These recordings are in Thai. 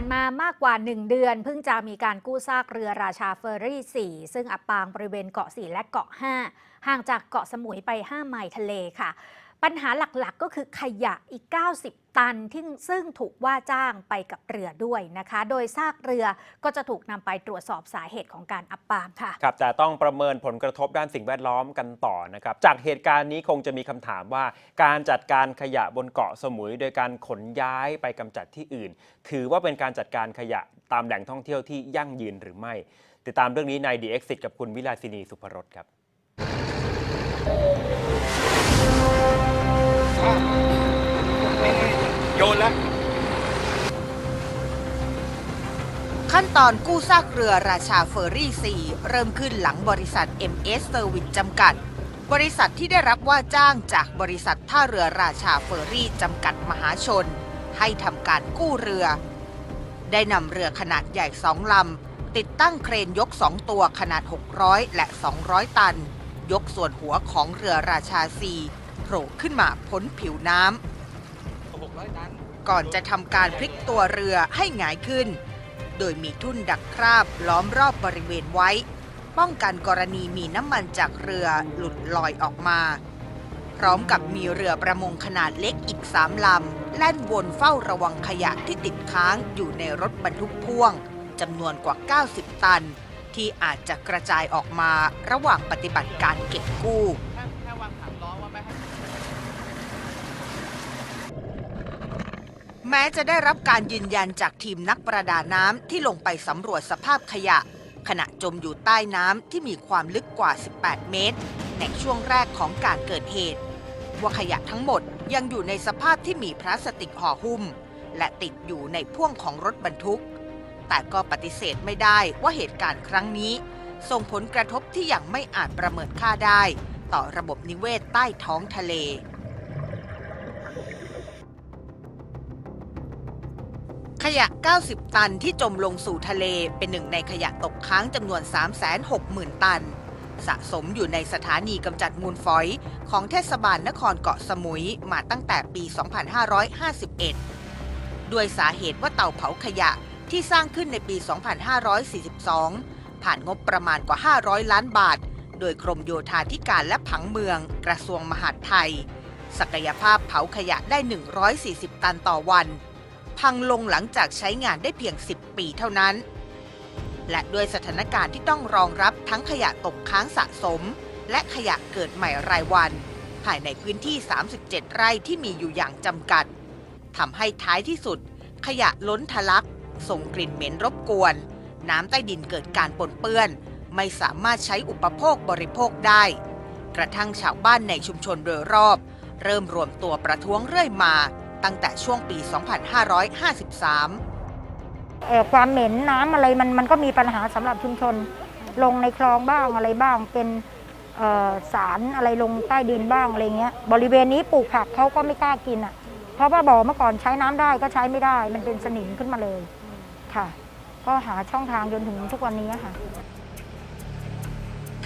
านมามากกว่า 1 เดือน เพิ่งจะมีการกู้ซากเรือราชาเฟอร์รี่ 4 ซึ่งอับปางบริเวณเกาะ 4 และเกาะ 5 ห่างจากเกาะสมุยไป 5 ไมล์ทะเลค่ะ ปัญหาหลักๆก็คือขยะอีก 90 ตันที่ซึ่งถูกว่าจ้างไปกับเรือด้วยนะคะ โดยซากเรือก็จะถูกนำไปตรวจสอบสาเหตุของการอับปางค่ะ ครับแต่ต้องประเมินผลกระทบด้านสิ่งแวดล้อมกันต่อนะครับ จากเหตุการณ์นี้คงจะมีคำถามว่า การจัดการขยะบนเกาะสมุย โดยการขนย้ายไปกำจัดที่อื่น ถือว่าเป็นการจัดการขยะตามแหล่งท่องเที่ยวที่ยั่งยืนหรือไม่ ติดตามเรื่องนี้ใน The Exit กับคุณวิลาสินีสุภรสครับโขั้นตอนกู้ซากเรือราชาเฟอร์รี่ 4 เริ่มขึ้นหลังบริษัท MS Service จำกัด บริษัทที่ได้รับว่าจ้างจากบริษัทท่าเรือราชาเฟอร์รี่ จำกัดมหาชน ให้ทำการกู้เรือ ได้นำเรือขนาดใหญ่สองลำ ติดตั้งเครนยก2ตัวขนาด 600 และ 200 ตัน ยกส่วนหัวของเรือราชาซีโผล่ขึ้นมาพ้นผิวน้ำก่อนจะทำการพลิกตัวเรือให้หงายขึ้น โดยมีทุ่นดักคราบล้อมรอบบริเวณไว้ ป้องกันกรณีมีน้ำมันจากเรือหลุดลอยออกมา พร้อมกับมีเรือประมงขนาดเล็กอีกสามลำแล่นวนเฝ้าระวังขยะที่ติดค้างอยู่ในรถบรรทุกพ่วงจำนวนกว่า 90 ตัน ที่อาจจะกระจายออกมาระหว่างปฏิบัติการเก็บกู้ แค่แค่วางถังล้อว่าไม่ให้ แม้จะได้รับการยืนยันจากทีมนักประดาน้ำที่ลงไปสำรวจสภาพขยะ ขณะจมอยู่ใต้น้ำที่มีความลึกกว่า 18 เมตร ในช่วงแรกของการเกิดเหตุ ว่าขยะทั้งหมดยังอยู่ในสภาพที่มีพลาสติกห่อหุ้ม และติดอยู่ในพ่วงของรถบรรทุก แต่ก็ปฏิเสธไม่ได้ว่าเหตุการณ์ครั้งนี้ ส่งผลกระทบที่ยังไม่อาจประเมินค่าได้ ต่อระบบนิเวศใต้ท้องทะเล ขยะ 90 ตันที่จมลงสู่ทะเลเป็นหนึ่งในขยะตกค้างจำนวน 360,000 ตัน สะสมอยู่ในสถานีกำจัดมูลฝอย ของเทศบาลนครเกาะสมุยมาตั้งแต่ปี 2551 ด้วยสาเหตุว่าเตาเผาขยะที่สร้างขึ้นในปี 2542 ผ่านงบประมาณกว่า 500 ล้านบาท โดยกรมโยธาธิการและผังเมือง กระทรวงมหาดไทย ศักยภาพเผาขยะได้ 140 ตันต่อวัน พังลงหลังจากใช้งานได้เพียง 10 ปีเท่านั้น และด้วยสถานการณ์ที่ต้องรองรับทั้งขยะตกค้างสะสม และขยะเกิดใหม่รายวัน ภายในพื้นที่ 37 ไร่ที่มีอยู่อย่างจำกัดทำให้ท้ายที่สุด ขยะล้นทะลัก ส่งกลิ่นเหม็นรบกวน น้ำใต้ดินเกิดการปนเปื้อน ไม่สามารถใช้อุปโภคบริโภคได้ กระทั่งชาวบ้านในชุมชนโดยรอบ เริ่มรวมตัวประท้วงเรื่อยมา ตั้งแต่ช่วงปี 2553เอ่อความเหม็นน้ำอะไรมันมันก็มีปัญหาสำหรับชุมชน ลงในคลองบ้างอะไรบ้างเป็นเอ่อสารอะไรลงใต้ดินบ้างอะไรเงี้ย บริเวณนี้ปลูกผักเขาก็ไม่กล้ากินอะ เพราะว่าบ่อเมื่อก่อนใช้น้ำได้ก็ใช้ไม่ได้ มันเป็นสนิมขึ้นมาเลยค่ะ ก็หาช่องทางจนถึงทุกวันนี้ค่ะ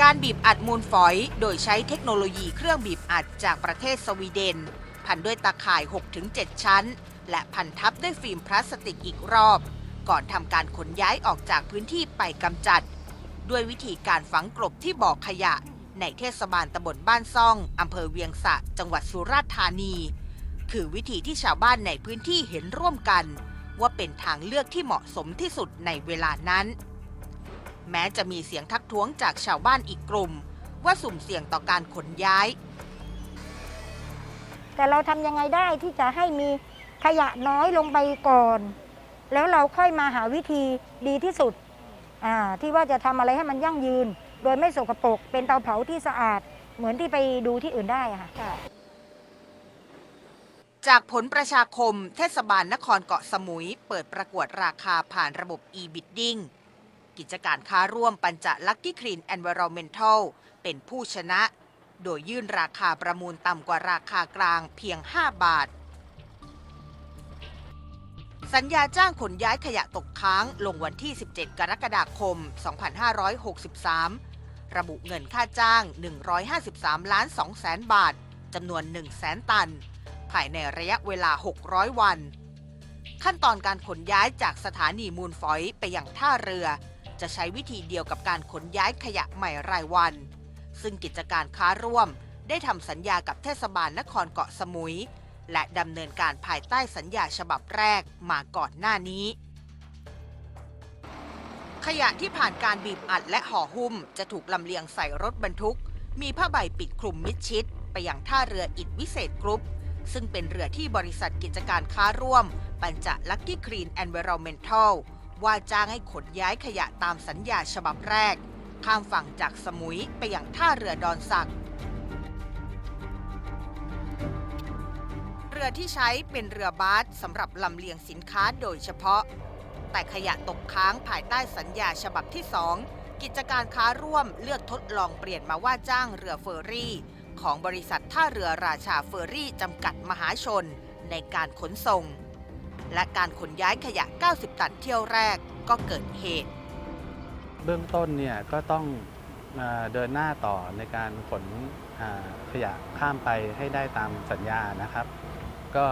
การบีบอัดมูลฝอย โดยใช้เทคโนโลยีเครื่องบีบอัดจากประเทศสวีเดน พันด้วยตาข่าย 6-7 ชั้น และพันทับด้วยฟิล์มพลาสติกอีกรอบ ก่อนทำการขนย้ายออกจากพื้นที่ไปกำจัด ด้วยวิธีการฝังกลบที่บ่อขยะ ในเทศบาลตำบลบ้านซ่องอำเภอเวียงสะ จังหวัดสุราษฎร์ธานี คือวิธีที่ชาวบ้านในพื้นที่เห็นร่วมกัน ว่าเป็นทางเลือกที่เหมาะสมที่สุดในเวลานั้น แม้จะมีเสียงทักท้วงจากชาวบ้านอีกกลุ่ม ว่าสุ่มเสี่ยงต่อการขนย้าย แต่เราทำยังไงได้ที่จะให้มีขยะน้อยลงไปก่อน แล้วเราค่อยมาหาวิธีดีที่สุดอ่าที่ว่าจะทำอะไรให้มันยั่งยืน โดยไม่สกปรกเป็นเตาเผาที่สะอาดเหมือนที่ไปดูที่อื่นได้อะค่ะจากผลประชาคมเทศบาลนครเกาะสมุย เปิดประกวดราคาผ่านระบบ e-bidding กิจการค้าร่วมปัญจลักกี้คลีน Environmental เป็นผู้ชนะ โดยยื่นราคาประมูลต่ำกว่าราคากลางเพียง 5 บาท สัญญาจ้างขนย้ายขยะตกค้างลงวันที่ 17 กรกฎาคม 2563 ระบุเงินค่าจ้าง 153 ล้าน2แสนบาทจำนวน 1 แสนตัน ภายในระยะเวลา 600 วัน ขั้นตอนการขนย้ายจากสถานีมูลฝอยไปยังท่าเรือ จะใช้วิธีเดียวกับการขนย้ายขยะใหม่รายวัน ซึ่งกิจการค้าร่วมได้ทำสัญญากับเทศบาลนครเกาะสมุย และดำเนินการภายใต้สัญญาฉบับแรกมาก่อนหน้านี้ ขยะที่ผ่านการบีบอัดและห่อหุ้ม จะถูกลำเลียงใส่รถบรรทุก มีผ้าใบปิดคลุมมิดชิด ไปยังท่าเรืออิดวิเศษกรุ๊ป ซึ่งเป็นเรือที่บริษัทกิจการค้าร่วม ปัญจลักกี้ครีนแอนเวอร์เมนทัลว่าจ้างให้ขนย้ายขยะตามสัญญาฉบับแรก ข้ามฝั่งจากสมุยไปยังท่าเรือดอนสักเรือที่ใช้เป็นเรือบาสสำหรับลำเลียงสินค้าโดยเฉพาะ แต่ขยะตกค้างภายใต้สัญญาฉบับที่2กิจการค้าร่วมเลือกทดลองเปลี่ยนมาว่าจ้างเรือเฟอร์รี่ ของบริษัทท่าเรือราชาเฟอร์รี่จำกัดมหาชนในการขนส่ง และการขนย้ายขยะ 90 ตันเที่ยวแรกก็เกิดเหตุ เบื้องต้นเนี่ยก็ต้องเอ่อเดินหน้าต่อในการขนอ่าขยะข้ามไปให้ได้ตามสัญญานะครับ ก็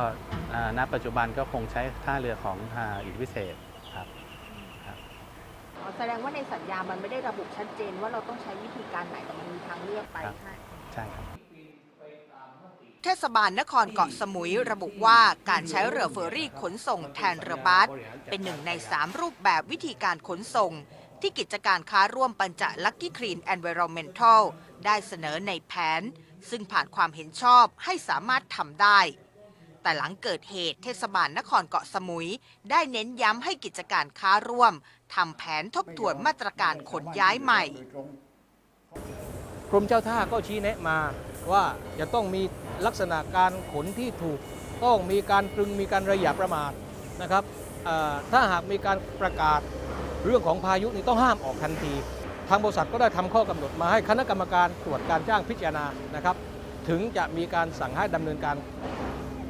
อ่าณปัจจุบันก็คงใช้ท่าเรือของอ่าอิฐวิเศษครับอ๋อแสดงว่าในสัญญามันไม่ได้ระบุชัดเจนว่าเราต้องใช้วิธีการไหนแต่มันมีทางเลือกไปครับใช่ใช่ครับเทศบาลนครเกาะสมุยระบุว่าการใช้เรือเฟอร์รี่ขนส่งแทนเรือบัสเป็นหนึ่งใน 3 รูปแบบวิธีการขนส่ง ที่กิจการค้าร่วมปัญจลักกี้ครีนแอนเวอร์เมนทัลได้เสนอในแผน ซึ่งผ่านความเห็นชอบให้สามารถทำได้ แต่หลังเกิดเหตุเทศบาลนครเกาะสมุย ได้เน้นย้ำให้กิจการค้าร่วมทำแผนทบทวนมาตรการขนย้ายใหม่ กรมเจ้าท่าก็ชี้แนะมาว่าจะต้องมีลักษณะการขนที่ถูก ต้องมีการตรึงมีการระยะประมาทนะครับถ้าหากมีการประกาศ เรื่องของพายุนี่ต้องห้ามออกทันที ทางบริษัทก็ได้ทำข้อกำหนดมาให้คณะกรรมการตรวจการจ้างพิจารณานะครับ ถึงจะมีการสั่งให้ดำเนินการ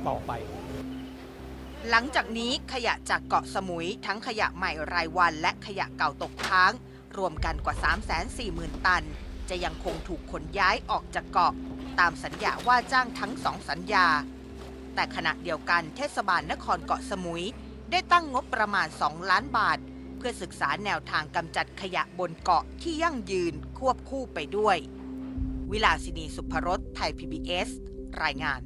ต่อไป หลังจากนี้ขยะจากเกาะสมุย ทั้งขยะใหม่รายวัน และขยะเก่าตกค้าง รวมกันกว่า 340,000 ตัน จะยังคงถูกขนย้ายออกจากเกาะ ตามสัญญาว่าจ้างทั้งสองสัญญา แต่ขณะเดียวกันเทศบาลนครเกาะสมุย ได้ตั้งงบประมาณ 2 ล้านบาท พื่อศึกษาแนวทางกำจัดขยะบนเกาะที่ยั่งยืนควบคู่ไปด้วย วิลาสินีสุภรสไทย PBS รายงาน